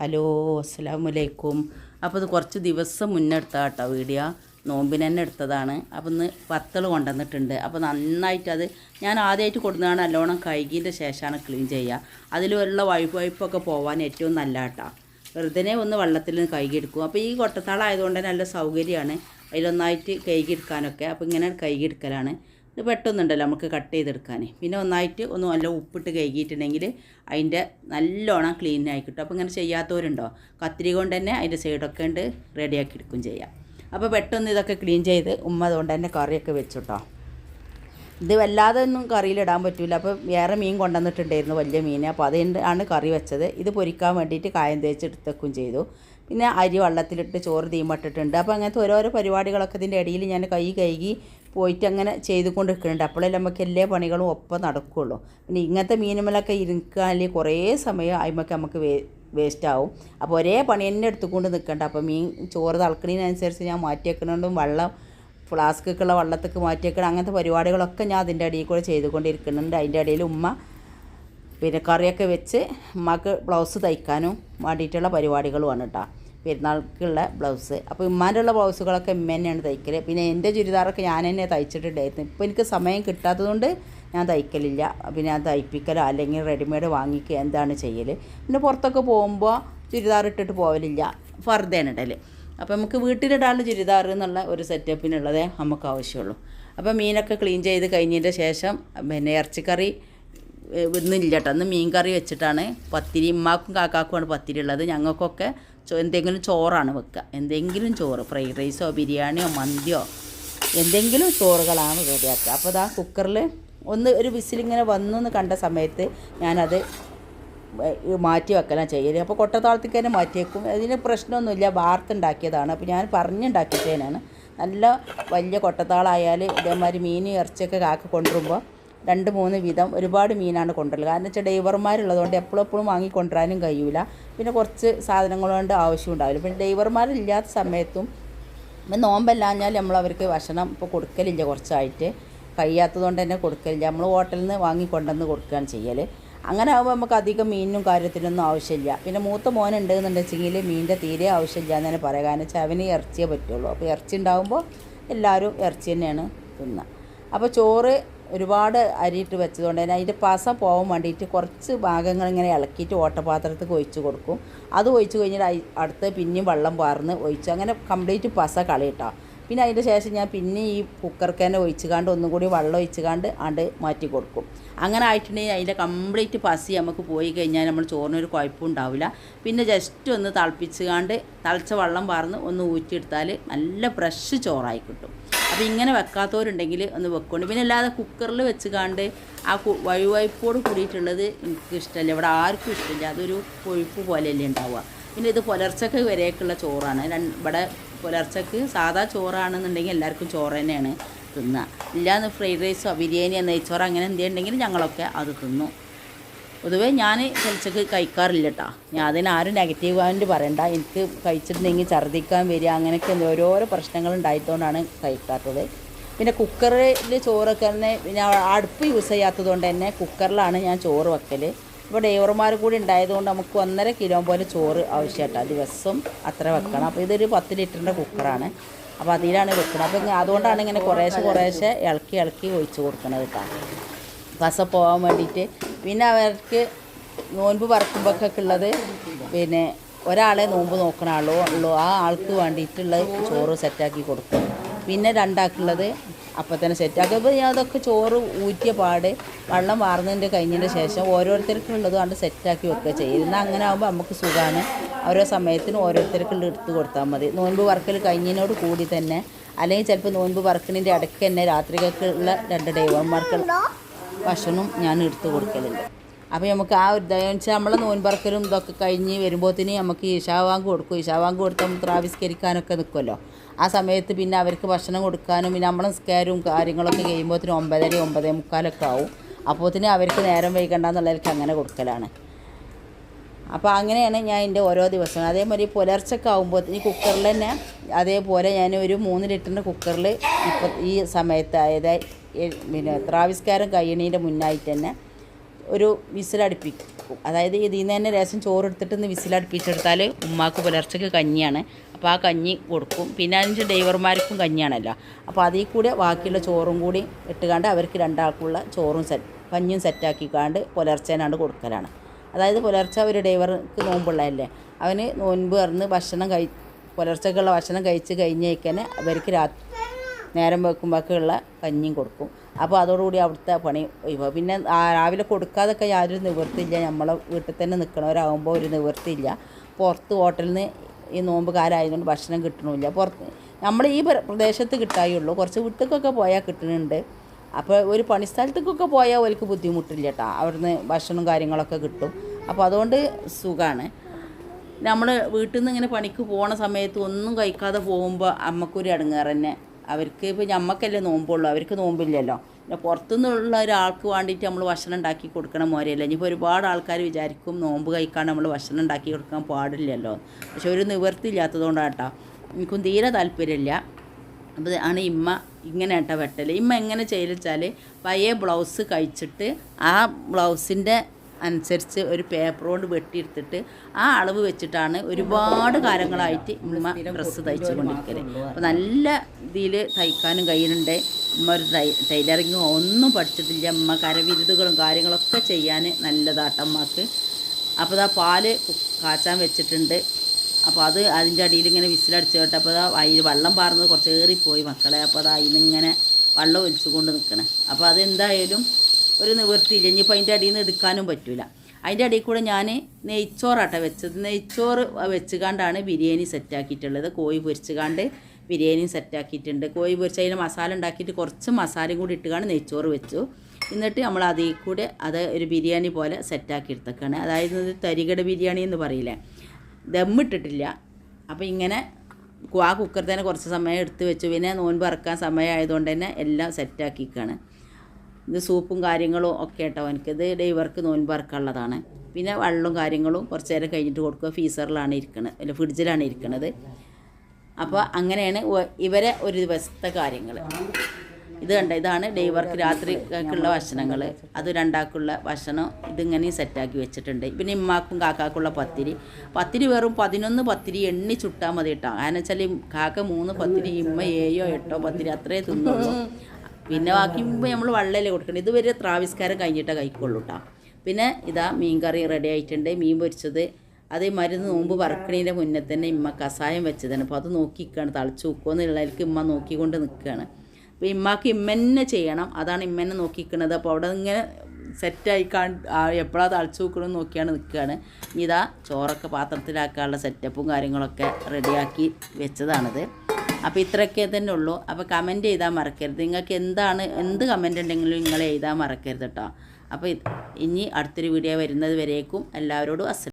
Hello അസ്സലാമലൈക്കും അപ്പോൾ ഇത് കുറച്ച് ദിവസം മുന്നെടുത്ത കേട്ടോ വീഡിയോ. നോമ്പിന് തന്നെ എടുത്തതാണ്. അപ്പോൾ ഇന്ന് വത്തൾ കൊണ്ടുവന്നിട്ടുണ്ട്. അപ്പോൾ നന്നായിട്ട് അത് ഞാൻ ആദ്യമായിട്ട് കൊടുക്കുന്നതാണ് നല്ലോണം കഴുകിയതിന്റെ ശേഷമാണ് ക്ലീൻ ചെയ്യുക. അതിലുള്ള വൈപ്പ് വൈപ്പൊക്കെ പോകാൻ ഏറ്റവും നല്ല കേട്ടോ വെറുതെ ഒന്ന് വെള്ളത്തിൽ നിന്ന് കഴുകിയെടുക്കും അപ്പോൾ ഈ കൊട്ടത്താളായതുകൊണ്ട് നല്ല സൗകര്യമാണ്. അതിലൊന്നായിട്ട് കഴുകിയെടുക്കാനൊക്കെ അപ്പോൾ ഇങ്ങനെ കഴുകിയെടുക്കലാണ് ഇത് പെട്ടെന്നുണ്ടല്ലോ നമുക്ക് കട്ട് ചെയ്തെടുക്കാൻ പിന്നെ ഒന്നായിട്ട് ഒന്ന് നല്ല ഉപ്പിട്ട് കഴുകിയിട്ടുണ്ടെങ്കിൽ അതിന്റെ നല്ലോണം ക്ലീൻ ആയി കിട്ടും. അപ്പോൾ ഇങ്ങനെ ചെയ്യാത്തവരുണ്ടോ? കത്തിരി കൊണ്ട് തന്നെ അതിന്റെ സൈഡൊക്കെ ഉണ്ട് റെഡിയാക്കി എടുക്കും ചെയ്യാം. അപ്പോൾ പെട്ടെന്ന് ഇതൊക്കെ ക്ലീൻ ചെയ്ത് ഉമ്മ അതുകൊണ്ട് തന്നെ കറിയൊക്കെ വെച്ചുട്ടോ ഇത് വല്ലാതെ ഒന്നും കറിയിലിടാൻ പറ്റില്ല അപ്പോൾ വേറെ മീൻ കൊണ്ടുവന്നിട്ടുണ്ടായിരുന്നു വലിയ മീൻ. അപ്പോൾ അതുകൊണ്ട് ആണ് കറി വെച്ചത്. ഇത് പൊരിക്കാൻ വേണ്ടിയിട്ട് കായം തേച്ച് എടുത്തേക്കും ചെയ്തു. പിന്നെ അരി വള്ളത്തിലിട്ട് ചോറ് തീമട്ടിട്ടുണ്ട്. അപ്പോൾ അങ്ങനത്തെ ഓരോരോ പരിപാടികളൊക്കെ ഇതിന്റെ ഇടയിൽ ഞാൻ കൈ കഴുകി പോയിട്ട് അങ്ങനെ ചെയ്തുകൊണ്ട് നിൽക്കുന്നുണ്ട് അപ്പോഴേ നമുക്ക് എല്ലാ പണികളും ഒപ്പം നടക്കുകയുള്ളൂ പിന്നെ ഇങ്ങനത്തെ മീനുമലൊക്കെ ഇരിക്കാൻ കുറേ സമയം അതിമൊക്കെ നമുക്ക് വേ വേസ്റ്റ് ആവും അപ്പോൾ ഒരേ പണി തന്നെ എടുത്തുകൊണ്ട് നിൽക്കണ്ട. അപ്പോൾ മീൻ ചോറ് തളക്കണതിനനുസരിച്ച് ഞാൻ മാറ്റി വെക്കുന്നുണ്ടും വെള്ളം ഫ്ലാസ്ക്കൊക്കെയുള്ള വെള്ളത്തേക്ക് മാറ്റിയേക്കണം അങ്ങനത്തെ പരിപാടികളൊക്കെ ഞാൻ അതിന്റെ അടിയിൽ കൂടെ ചെയ്തുകൊണ്ടിരിക്കുന്നുണ്ട്. അതിന്റെ ഇടയിൽ ഉമ്മ പിന്നെ കറിയൊക്കെ വെച്ച് ഉമ്മക്ക് ബ്ലൗസ് തയ്ക്കാനും വേണ്ടിയിട്ടുള്ള പരിപാടികളുമാണ് കേട്ടോ. പെരുന്നാൾക്കുള്ള ബ്ലൗസ്. അപ്പോൾ ഉമ്മാന്റെ ഉള്ള ബ്ലൗസുകളൊക്കെ ഉമ്മ തന്നെയാണ് തയ്ക്കൽ പിന്നെ എന്റെ ചുരിദാറൊക്കെ ഞാൻ തന്നെ തയ്ച്ചിട്ടുണ്ടായിരുന്നു. ഇപ്പോൾ എനിക്ക് സമയം കിട്ടാത്തതുകൊണ്ട് ഞാൻ തയ്ക്കലില്ല. പിന്നെ ഞാൻ തയ്പ്പിക്കലോ അല്ലെങ്കിൽ റെഡിമെയ്ഡ് വാങ്ങിക്കുക എന്താണ് ചെയ്യൽ പിന്നെ പുറത്തൊക്കെ പോകുമ്പോൾ ചുരിദാർ ഇട്ടിട്ട് പോകലില്ല ഫർദയാണ് അപ്പോൾ നമുക്ക് വീട്ടിലിടാനുള്ള ചുരിദാർ എന്നുള്ള ഒരു സെറ്റപ്പിനുള്ളതേ നമുക്ക് ആവശ്യമുള്ളൂ. അപ്പോൾ മീനൊക്കെ ക്ലീൻ ചെയ്ത് കഴിഞ്ഞതിന്റെ ശേഷം പിന്നെ ഇറച്ചിക്കറി ഇന്നില്ല കേട്ടോ അന്ന് മീൻ കറി വെച്ചിട്ടാണ് പത്തിരി ഉമ്മാക്കും കാക്കാക്കുമാണ് പത്തിരി ഉള്ളത്. ഞങ്ങൾക്കൊക്കെ എന്തെങ്കിലും ചോറാണ് വെക്കുക എന്തെങ്കിലും ചോറ് ഫ്രൈഡ് റൈസോ ബിരിയാണിയോ മന്തിയോ എന്തെങ്കിലും ചോറുകളാണ് റെഡിയാക്കുക. അപ്പോൾ അതാ കുക്കറിൽ ഒന്ന് ഒരു വിസിലിങ്ങനെ വന്നു എന്ന് കണ്ട സമയത്ത് ഞാനത് മാറ്റി വെക്കലാണ് ചെയ്യൽ അപ്പോൾ കൊട്ടത്താളത്തേക്ക് തന്നെ മാറ്റി വെക്കും. അതിന് പ്രശ്നമൊന്നുമില്ല. വാർത്തുണ്ടാക്കിയതാണ് അപ്പോൾ ഞാൻ പറഞ്ഞുണ്ടാക്കിയതേനാണ് നല്ല വലിയ കൊട്ടത്താളായാൽ ഇതേമാതിരി മീൻ ഇറച്ചിയൊക്കെ കാക്ക കൊണ്ടുവരുമ്പോൾ രണ്ട് മൂന്ന് വീതം ഒരുപാട് മീനാണ് കൊണ്ടുവരൽ കാരണം വെച്ചാൽ ഡ്രൈവർമാരുള്ളതുകൊണ്ട് എപ്പോഴും എപ്പോഴും വാങ്ങിക്കൊണ്ടുവരാനും കഴിയില്ല കഴിയൂല. പിന്നെ കുറച്ച് സാധനങ്ങൾ കൊണ്ട് ആവശ്യം ഉണ്ടാവില്ല. പിന്നെ ഡ്രൈവർമാരില്ലാത്ത സമയത്തും ഇപ്പം നോമ്പല്ലാഞ്ഞാൽ നമ്മൾ അവർക്ക് ഭക്ഷണം ഇപ്പോൾ കൊടുക്കലില്ല കുറച്ചായിട്ട്. കഴിയാത്തതുകൊണ്ട് തന്നെ കൊടുക്കലില്ല. നമ്മൾ ഹോട്ടലിൽ നിന്ന് വാങ്ങിക്കൊണ്ടുവന്ന് കൊടുക്കുകയാണ് ചെയ്യൽ അങ്ങനെ ആകുമ്പോൾ നമുക്ക് അധികം മീനിനും കാര്യത്തിനൊന്നും ആവശ്യമില്ല. പിന്നെ മൂത്ത മോനുണ്ട് എന്നുണ്ടെച്ചെങ്കിൽ മീനിന്റെ തീരെ ആവശ്യമില്ല എന്ന് തന്നെ പറയാം കാരണം വെച്ചാൽ അവന് ഇറച്ചിയേ പറ്റുള്ളൂ. അപ്പോൾ ഇറച്ചി ഉണ്ടാകുമ്പോൾ എല്ലാവരും ഇറച്ചി തന്നെയാണ് തിന്നുക അപ്പോൾ ചോറ് ഒരുപാട് അരിയിട്ട് വെച്ചതുകൊണ്ട് തന്നെ അതിന്റെ പസ പോകാൻ വേണ്ടിയിട്ട് കുറച്ച് ഭാഗങ്ങൾ ഇങ്ങനെ ഇളക്കിയിട്ട് ഓട്ടപാത്രത്തിൽ ഒഴിച്ച് കൊടുക്കും. അത് ഒഴിച്ച് കഴിഞ്ഞിട്ട് അടുത്ത് പിന്നെയും വെള്ളം പാർന്ന് ഒഴിച്ച് അങ്ങനെ കംപ്ലീറ്റ് പസ കളയിട്ടോ പിന്നെ അതിന്റെ ശേഷം ഞാൻ പിന്നെ ഈ കുക്കർക്ക് ഒഴിച്ചുകാണ്ട് ഒഴിച്ച് കാണ്ട് ഒന്നും കൂടി വെള്ളം ഒഴിച്ചുകാണ്ട് ആണ്ട് മാറ്റി കൊടുക്കും. അങ്ങനെ ആയിട്ടുണ്ടെങ്കിൽ അതിന്റെ കംപ്ലീറ്റ് പസി നമുക്ക് പോയി കഴിഞ്ഞാൽ നമ്മൾ ചോറിനൊരു കുഴപ്പം ഉണ്ടാവില്ല. പിന്നെ ജസ്റ്റ് ഒന്ന് തിളപ്പിച്ചുകാണ്ട് തിളച്ച വെള്ളം പാർന്ന് ഒന്ന് ഊറ്റിയെടുത്താൽ നല്ല ഫ്രഷ് ചോറായി കിട്ടും. അപ്പോൾ ഇങ്ങനെ വെക്കാത്തവരുണ്ടെങ്കിൽ ഒന്ന് വെക്കൊണ്ട് പിന്നെ അല്ലാതെ കുക്കറിൽ വെച്ച് കാണ്ട് ആ വഴുവഴുപ്പോട് കൂടിയിട്ടുള്ളത് എനിക്ക് ഇഷ്ടമല്ല. ഇവിടെ ആർക്കും ഇഷ്ടമില്ല. അതൊരു കൊഴുപ്പ് പോലെയല്ലേ ഉണ്ടാവുക. പിന്നെ ഇത് പുലർച്ചക്ക് വരെയൊക്കെയുള്ള ചോറാണ്. ഇവിടെ പുലർച്ചക്ക് സാധാ ചോറാണെന്നുണ്ടെങ്കിൽ എല്ലാവർക്കും ചോറ് തന്നെയാണ് തിന്നുക ഇല്ലാന്ന് ഫ്രൈഡ് റൈസോ ബിരിയാണിയോ നെയ്ച്ചോറോ അങ്ങനെ എന്തെങ്കിലും ഞങ്ങളൊക്കെ അത് തിന്നു. പൊതുവേ ഞാൻ പുലർച്ചക്ക് കഴിക്കാറില്ല കേട്ടോ ഞാൻ അതിന് ആരും നെഗറ്റീവ് ആയിട്ട് പറയണ്ട. എനിക്ക് കഴിച്ചിട്ടുണ്ടെങ്കിൽ ഛർദ്ദിക്കാൻ വരിക അങ്ങനെയൊക്കെ ഓരോരോ പ്രശ്നങ്ങൾ ഉണ്ടായതുകൊണ്ടാണ് കഴിക്കാത്തത്. പിന്നെ കുക്കറിൽ ചോറൊക്കെ തന്നെ പിന്നെ അടുപ്പ് യൂസ് ചെയ്യാത്തത് കൊണ്ട് തന്നെ കുക്കറിലാണ് ഞാൻ ചോറ് വെക്കൽ ഇപ്പോൾ ഡ്രൈവർമാർ കൂടി ഉണ്ടായതുകൊണ്ട് നമുക്ക് ഒന്നര കിലോ പോലെ ചോറ് ആവശ്യമായിട്ടാ ദിവസം അത്ര വെക്കണം. അപ്പോൾ ഇതൊരു പത്ത് ലിറ്ററിന്റെ കുക്കറാണ്. അപ്പോൾ അതിലാണ് വെക്കുന്നത് അപ്പോൾ അതുകൊണ്ടാണ് ഇങ്ങനെ കുറേശ്ശെ കുറേശ്ശെ ഇളക്കി ഇളക്കി ഒഴിച്ച് കൊടുക്കണത് കേട്ടോ. പസ പോകാൻ വേണ്ടിയിട്ട്. പിന്നെ അവർക്ക് നോൻപ് പറക്കുമ്പോഴൊക്കെ ഉള്ളത് പിന്നെ ഒരാളെ നോമ്പ് നോക്കണ ആളോ ഉള്ളൂ ആ ആൾക്ക് വേണ്ടിയിട്ടുള്ള ചോറ് സെറ്റാക്കി കൊടുക്കും. പിന്നെ രണ്ടാൾക്കുള്ളത് അപ്പം തന്നെ സെറ്റാക്കി അപ്പോൾ ഞാൻ അതൊക്കെ ചോറ് ഊറ്റിയ പാട് വെള്ളം വാർന്നതിന്റെ കഴിഞ്ഞതിന്റെ ശേഷം ഓരോരുത്തർക്കും ഉള്ളത് കണ്ട് സെറ്റാക്കി വെക്കുക ചെയ്യുന്ന അങ്ങനെ ആകുമ്പോൾ നമുക്ക് സുഖമാണ്. ഓരോ സമയത്തിന് ഓരോരുത്തർക്കുള്ള എടുത്ത് കൊടുത്താൽ മതി. നോൻപ് വർക്കൽ കഴിഞ്ഞതിനോട് കൂടി തന്നെ അല്ലെങ്കിൽ ചിലപ്പോൾ നോൻപ് വർക്കിനിന്റെ ഇടയ്ക്ക് തന്നെ രാത്രികൾക്കുള്ള രണ്ട് ഡൈവർമാർക്ക് ഭക്ഷണം ഞാൻ എടുത്ത് കൊടുക്കലുണ്ട്. അപ്പോൾ നമുക്ക് ആ ഒരു ദയം വെച്ചാൽ നമ്മളെ നോൻപറക്കലും ഇതൊക്കെ കഴിഞ്ഞ് വരുമ്പോഴത്തേന് നമുക്ക് ഈശാവാങ്ക് കൊടുക്കും. ഈശാവാങ്ക് കൊടുത്താൽ നമ്മൾ ത്രാവിസ്കരിക്കാനൊക്കെ നിൽക്കുമല്ലോ. ആ സമയത്ത് പിന്നെ അവർക്ക് ഭക്ഷണം കൊടുക്കാനും പിന്നെ നമ്മളെ നിസ്കാരവും കാര്യങ്ങളൊക്കെ കഴിയുമ്പോഴത്തേന് ഒമ്പതര ഒമ്പതേ മുക്കാലൊക്കെ ആവും. അപ്പോഴത്തേന് അവർക്ക് നേരം വൈകണ്ടെന്നുള്ളവർക്ക് അങ്ങനെ കൊടുക്കലാണ്. അപ്പോൾ അങ്ങനെയാണ് ഞാൻ എന്റെ ഓരോ ദിവസവും അതേമാതിരി പുലർച്ചൊക്കെ ആകുമ്പോൾ ഈ കുക്കറിൽ തന്നെ അതേപോലെ ഞാൻ ഒരു മൂന്ന് ലിറ്ററിന്റെ കുക്കറിൽ ഇപ്പം ഈ സമയത്ത് അതായത് പിന്നെ ത്രാവിസ്കാരം കഴിയണീന്റെ മുന്നായിട്ട് തന്നെ ഒരു വിസിലടുപ്പിക്കും അതായത് ഇതിൽ നിന്ന് തന്നെ രസം ചോറെടുത്തിട്ട് ഒന്ന് വിസിലടുപ്പിച്ചെടുത്താൽ ഉമ്മാക്ക് പുലർച്ചയ്ക്ക് കഞ്ഞിയാണ്. അപ്പോൾ ആ കഞ്ഞി കൊടുക്കും. പിന്നെ അഞ്ച് ഡ്രൈവർമാർക്കും കഞ്ഞിയാണല്ലോ. അപ്പോൾ അതിൽ കൂടെ ബാക്കിയുള്ള ചോറും കൂടി ഇട്ടുകാണ്ട് അവർക്ക് രണ്ടാൾക്കുള്ള ചോറും സെറ്റ് കഞ്ഞിയും സെറ്റാക്കിക്കാണ്ട് പുലർച്ചേനാണ്ട് കൊടുക്കലാണ്. അതായത് പുലർച്ചെ ഒരു ഡ്രൈവർക്ക് നോമ്പുള്ളതല്ലേ? അവന് നോൻപ് പറഞ്ഞ് ഭക്ഷണം കഴി പുലർച്ചക്കുള്ള ഭക്ഷണം കഴിച്ച് കഴിഞ്ഞേക്കന്നെ അവർക്ക് രാ നേരം വെക്കുമ്പോഴൊക്കെയുള്ള കഞ്ഞിയും കൊടുക്കും. അപ്പോൾ അതോടുകൂടി അവിടുത്തെ പണി ഒഴിവാകും പിന്നെ രാവിലെ കൊടുക്കാതൊക്കെ യാതൊരു നിവൃത്തിയില്ല. നമ്മളെ വീട്ടിൽ തന്നെ നിൽക്കണവരാകുമ്പോൾ ഒരു നിവൃത്തിയില്ല. പുറത്ത് ഹോട്ടലിൽ നിന്ന് ഈ നോമ്പ് കാലമായതുകൊണ്ട് ഭക്ഷണം കിട്ടണമില്ല പുറത്ത് നമ്മൾ ഈ പ്ര- പ്രദേശത്ത് കിട്ടായുള്ളൂ കുറച്ച് വീട്ടിലേക്കൊക്കെ പോയാൽ കിട്ടുന്നുണ്ട് അപ്പോൾ ഒരു പണിസ്ഥലത്തേക്കൊക്കെ പോയാൽ അവർക്ക് ബുദ്ധിമുട്ടില്ല കേട്ടോ. അവിടുന്ന് ഭക്ഷണവും കാര്യങ്ങളൊക്കെ കിട്ടും. അപ്പോൾ അതുകൊണ്ട് സുഖമാണ് നമ്മൾ വീട്ടിൽ നിന്ന് ഇങ്ങനെ പണിക്ക് പോണ സമയത്ത് ഒന്നും കഴിക്കാതെ പോകുമ്പോൾ അമ്മക്കൊരു ഇടങ്ങേറ് തന്നെ. അവർക്ക് ഇപ്പോൾ ഞമ്മക്കല്ലേ നോമ്പുള്ളൂ? അവർക്ക് നോമ്പില്ലല്ലോ. പിന്നെ പുറത്തുനിന്നുള്ള ഒരാൾക്ക് വേണ്ടിയിട്ട് നമ്മൾ ഭക്ഷണം ഉണ്ടാക്കി കൊടുക്കണ മോരെയല്ല ഇനിയിപ്പോൾ ഒരുപാട് ആൾക്കാർ വിചാരിക്കും നോമ്പ് കഴിക്കാൻ നമ്മൾ ഭക്ഷണം ഉണ്ടാക്കി കൊടുക്കാൻ പാടില്ലല്ലോ. പക്ഷെ ഒരു നിവൃത്തി ഇല്ലാത്തതുകൊണ്ടാണ് കേട്ടോ എനിക്കും തീരെ താല്പര്യമില്ല. അപ്പോൾ ആണ് ഇമ്മ ഇങ്ങനെ കേട്ടോ വെട്ടൽ ഇമ്മ എങ്ങനെ ചെയ്തെച്ചാൽ പഴയ ബ്ലൗസ് കഴിച്ചിട്ട് ആ ബ്ലൗസിന്റെ അനുസരിച്ച് ഒരു പേപ്പർ കൊണ്ട് വെട്ടിയെടുത്തിട്ട് ആ അളവ് വെച്ചിട്ടാണ് ഒരുപാട് കാലങ്ങളായിട്ട് ഉമ്മ ഡ്രസ്സ് തയ്ച്ചു അപ്പോൾ നല്ല ഇതിൽ തയ്ക്കാനും കഴിയുന്നുണ്ട്. ഉമ്മ ഒരു തൈ ടൈലറിങ്ങും ഒന്നും പഠിച്ചിട്ടില്ല. ഉമ്മ കരവിരുതുകളും കാര്യങ്ങളൊക്കെ ചെയ്യാൻ നല്ലതാട്ടമ്മക്ക് അപ്പോൾ ആ പാൽ കാച്ചാൻ വെച്ചിട്ടുണ്ട്. അപ്പോൾ അത് അതിന്റെ അടിയിൽ ഇങ്ങനെ വിസിലടിച്ച് കേട്ടപ്പോൾ അതാ അതിൽ വെള്ളം പാർന്നത് കുറച്ച് ഏറിപ്പോയി മക്കളെ. അപ്പോൾ അത് ഇങ്ങനെ വെള്ളം ഒലിച്ചു കൊണ്ട് നിൽക്കണേ അപ്പോൾ അതെന്തായാലും ഒരു നിവൃത്തിയില്ല. ഇനിയിപ്പോൾ അതിന്റെ അടിയിൽ നിന്ന് എടുക്കാനും പറ്റില്ല അതിന്റെ അടിയിൽ കൂടെ ഞാൻ നെയ്ച്ചോറാട്ടെ വെച്ചത്. നെയ്ച്ചോറ് വെച്ചുകൊണ്ടാണ് ബിരിയാണി സെറ്റാക്കിയിട്ടുള്ളത്. കോഴി പൊരിച്ചുകൊണ്ട് ബിരിയാണി സെറ്റാക്കിയിട്ടുണ്ട്. കോഴി പൊരിച്ച് അതിന് മസാല ഉണ്ടാക്കിയിട്ട് കുറച്ച് മസാലയും കൂടി ഇട്ടുകൊണ്ട് നെയ്ച്ചോറ് വെച്ചു. എന്നിട്ട് നമ്മൾ അതിൽ കൂടെ അത് ഒരു ബിരിയാണി പോലെ സെറ്റാക്കി എടുത്തേക്കാണ്. അതായത് തരികട ബിരിയാണി എന്ന് പറയില്ലേ? ദമ്മിട്ടിട്ടില്ല അപ്പോൾ ഇങ്ങനെ ആ കുക്കർ തന്നെ കുറച്ച് സമയം എടുത്ത് വെച്ചു. പിന്നെ നോൻപ് ഇറക്കാൻ സമയമായതുകൊണ്ട് തന്നെ എല്ലാം സെറ്റാക്കിക്കാണ്. ഇത് സൂപ്പും കാര്യങ്ങളും ഒക്കെ കേട്ടോ എനിക്കിത് ഡൈവർക്ക് നോൻപ് ഇറക്കാനുള്ളതാണ് പിന്നെ വെള്ളവും കാര്യങ്ങളും കുറച്ച് നേരം കഴിഞ്ഞിട്ട് കൊടുക്കുക. ഫീസറിലാണ് ഇരിക്കുന്നത് അല്ല ഫ്രിഡ്ജിലാണ് ഇരിക്കുന്നത് അപ്പോൾ അങ്ങനെയാണ് ഇവരെ ഒരു ദിവസത്തെ കാര്യങ്ങൾ. ഇത് കണ്ട? ഇതാണ് ഡൈവർക്ക് രാത്രിക്കുള്ള ഭക്ഷണങ്ങൾ. അത് രണ്ടാക്കുള്ള ഭക്ഷണം. ഇതിങ്ങനെ സെറ്റാക്കി വെച്ചിട്ടുണ്ട്. പിന്നെ ഇമ്മാക്കും കാക്കാക്കുള്ള പത്തിരി. പത്തിരി വെറും പതിനൊന്ന് പത്തിരി എണ്ണി ചുട്ടാൽ മതി കേട്ടോ കാരണം വെച്ചാൽ കാക്ക മൂന്ന് പത്തിരി ഇമ്മ ഏഴോ എട്ടോ പത്തിരി അത്രേ തിന്നുള്ളൂ. പിന്നെ ബാക്കി നമ്മൾ വെള്ളമല്ലേ കൊടുക്കണം. ഇതുവരെ ത്രാവിസ്കാരം കഴിഞ്ഞിട്ടേ കഴിക്കുള്ളൂ കേട്ടോ പിന്നെ ഇതാ മീൻ കറി റെഡി ആയിട്ടുണ്ട്. മീൻ പൊരിച്ചത്. അതേ മരുന്ന് നോമ്പ് പറക്കണേന്റെ മുന്നേ തന്നെ ഇമ്മ കസായം വെച്ചതാണ്. അപ്പോൾ അത് നോക്കിക്കാണ് തളിച്ച് വെക്കുമെന്നുള്ളതിലേക്ക് ഇമ്മ നോക്കിക്കൊണ്ട് നിൽക്കുകയാണ് അപ്പോൾ ഇമ്മക്ക് ഇമ്മന്നെ ചെയ്യണം. അതാണ് ഇമ്മന്നെ നോക്കിക്കുന്നത് അപ്പോൾ അവിടെ ഇങ്ങനെ സെറ്റായി കാണ്ട് എപ്പോഴാണ് തളിച്ച് വെക്കണമെന്ന് നോക്കിയാണ് നിൽക്കുകയാണ് ഇതാ ചോറൊക്കെ പാത്രത്തിലാക്കാനുള്ള സെറ്റപ്പും കാര്യങ്ങളൊക്കെ റെഡിയാക്കി വെച്ചതാണിത്. അപ്പോൾ ഇത്രയൊക്കെ തന്നെ ഉള്ളൂ. അപ്പോൾ കമന്റ് ചെയ്താൽ മറക്കരുത്. നിങ്ങൾക്ക് എന്താണ് എന്ത് കമന്റ് ഉണ്ടെങ്കിലും നിങ്ങൾ എഴുതാൻ മറക്കരുത് കേട്ടോ അപ്പോൾ ഇനി അടുത്തൊരു വീഡിയോ വരുന്നത് വരേക്കും. എല്ലാവരോടും അസ്സലാം